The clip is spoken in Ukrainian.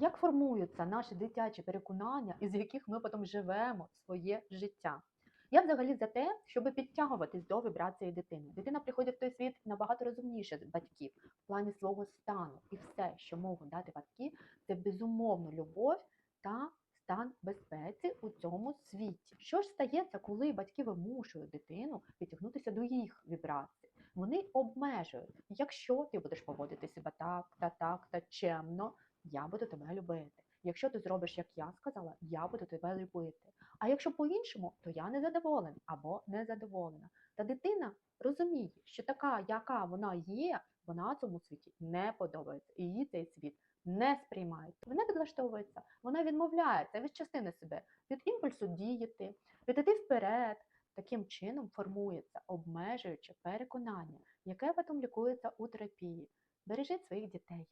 Як формуються наші дитячі переконання, із яких ми потім живемо своє життя? Я взагалі за те, щоб підтягуватись до вібрації дитини. Дитина приходить в той світ набагато розумніше з батьків в плані свого стану. І все, що можуть дати батьки, це безумовно любов та стан безпеці у цьому світі. Що ж стається, коли батьки вимушують дитину підтягнутися до їх вібрацій? Вони обмежують, якщо ти будеш поводити себе так та так та чемно, я буду тебе любити. Якщо ти зробиш, як я сказала, я буду тебе любити. А якщо по-іншому, то я незадоволений або незадоволена. Та дитина розуміє, що така, яка вона є, вона цьому світі не подобається. І її цей світ не сприймає. Вона підлаштовується, вона відмовляється від частини себе, від імпульсу діяти, від іти вперед. Таким чином формується обмежуюче переконання, яке потім лікується у терапії. Бережіть своїх дітей.